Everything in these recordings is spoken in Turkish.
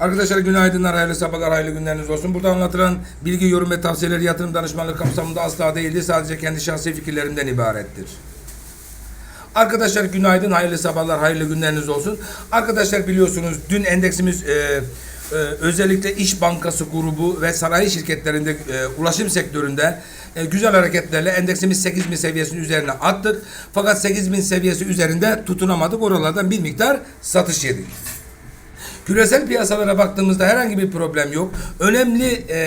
Arkadaşlar günaydınlar, hayırlı sabahlar, hayırlı günleriniz olsun. Burada anlatılan bilgi, yorum ve tavsiyeler yatırım danışmanlık kapsamında asla değildir. Sadece kendi şahsi fikirlerimden ibarettir. Arkadaşlar günaydın, hayırlı sabahlar, hayırlı günleriniz olsun. Arkadaşlar biliyorsunuz dün endeksimiz e, e, özellikle İş Bankası grubu ve sanayi şirketlerinde e, ulaşım sektöründe e, güzel hareketlerle endeksimiz 8000 seviyesinin üzerine attık. Fakat 8000 seviyesi üzerinde tutunamadık. Oralardan bir miktar satış yedik. Küresel piyasalara baktığımızda herhangi bir problem yok. Önemli e,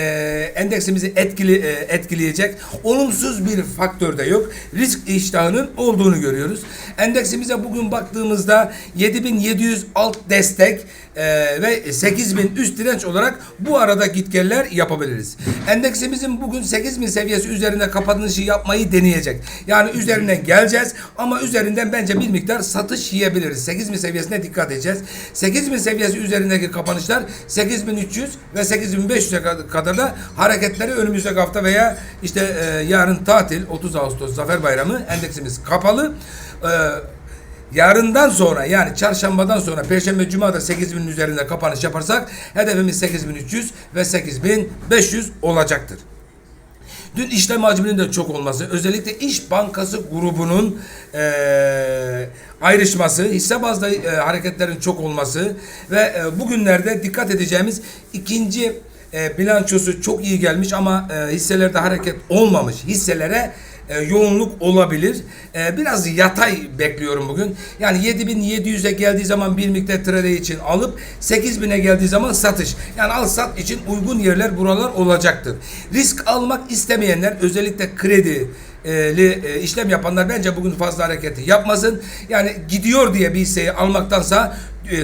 endeksimizi etkili e, etkileyecek olumsuz bir faktör de yok. Risk iştahının olduğunu görüyoruz. Endeksimize bugün baktığımızda 7700 alt destek e, ve 8000 üst direnç olarak bu arada gitgeller yapabiliriz. Endeksimizin bugün 8000 seviyesi üzerinde kapanışı yapmayı deneyecek. Yani üzerine geleceğiz ama üzerinden bence bir miktar satış yiyebiliriz. 8000 seviyesine dikkat edeceğiz. 8000 seviyesi üzerindeki kapanışlar 8300 ve 8500'e kadar da hareketleri önümüzdeki hafta veya işte e, yarın tatil 30 Ağustos Zafer Bayramı endeksimiz kapalı. E, Yarından sonra yani çarşambadan sonra perşembe cuma da 8000'in üzerinde kapanış yaparsak hedefimiz 8300 ve 8500 olacaktır. Dün işlem hacminin de çok olması, özellikle İş Bankası grubunun eee, ayrışması, hisse bazlı eee, hareketlerin çok olması ve eee, bugünlerde dikkat edeceğimiz ikinci eee, bilançosu çok iyi gelmiş ama eee, hisselerde hareket olmamış hisselere e, yoğunluk olabilir. E, biraz yatay bekliyorum bugün. Yani 7700'e geldiği zaman bir miktar trade için alıp 8000'e geldiği zaman satış. Yani al sat için uygun yerler buralar olacaktır. Risk almak istemeyenler özellikle kredi e, işlem yapanlar bence bugün fazla hareketi yapmasın. Yani gidiyor diye bir hisseyi almaktansa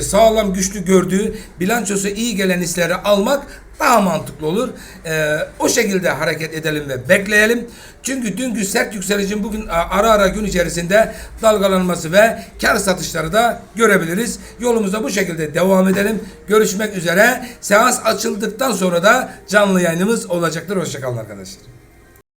sağlam güçlü gördüğü bilançosu iyi gelen hisseleri almak daha mantıklı olur. Ee, o şekilde hareket edelim ve bekleyelim. Çünkü dünkü sert yükselişin bugün ara ara gün içerisinde dalgalanması ve kar satışları da görebiliriz. Yolumuza bu şekilde devam edelim. Görüşmek üzere. Seans açıldıktan sonra da canlı yayınımız olacaktır. Hoşçakalın arkadaşlar.